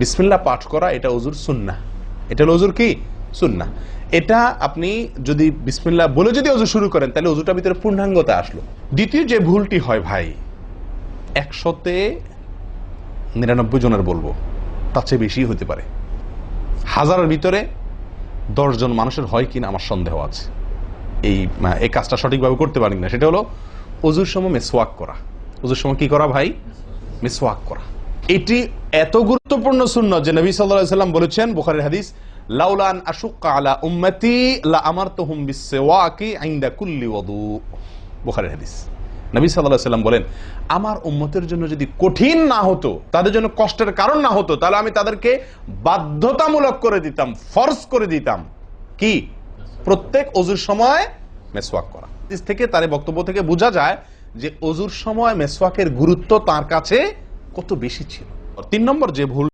বিসমিল্লাহ পাঠ করা, এটা অজুর সুন্না এটা হলো অজুর কি? সুন্না এটা আপনি যদি বিসমিল্লাহ বলে যদি অজু শুরু করেন, তাহলে অজুটার ভিতরে পূর্ণাঙ্গতা আসলো। দ্বিতীয় যে ভুলটি হয় ভাই, একশোতে নিরানব্বই জনের বলব, তার চেয়ে বেশি হতে পারে। হাজারের ভিতরে দশজন মানুষের হয় কিনা আমার সন্দেহ আছে। এই এই কাজটা সঠিকভাবে করতে পারেন না। সেটা হলো অজুর সময় মেসওয়াক করা। অজুর সময় কি করা ভাই? মেসওয়াক করা। এটি এত গুরুত্বপূর্ণ শূন্য যে নবী সাল্লাল্লাহু সাল্লাম বলেছেন, বুখারীর হাদিস লাউলান আশুক্কা আলা উম্মতি, লা আমারতুহুম বিসওয়াকি ইনদা কুল্লি ওযু বুখারীর হাদিস। নবী সাল্লাল্লাহু সাল্লাম বলেন, আমার উম্মতের জন্য যদি কঠিন না হতো, তাদের জন্য কষ্টের কারণ না হতো, তাহলে আমি তাদেরকে বাধ্যতামূলক করে দিতাম, ফরজ করে দিতাম। কি? প্রত্যেক অজুর সময় মেসওয়াক করা। থেকে, তার বক্তব্য থেকে বোঝা যায় যে অজুর সময় মেসওয়াকের গুরুত্ব তার কাছে কত বেশি ছিল? তিন নম্বর যে ভুল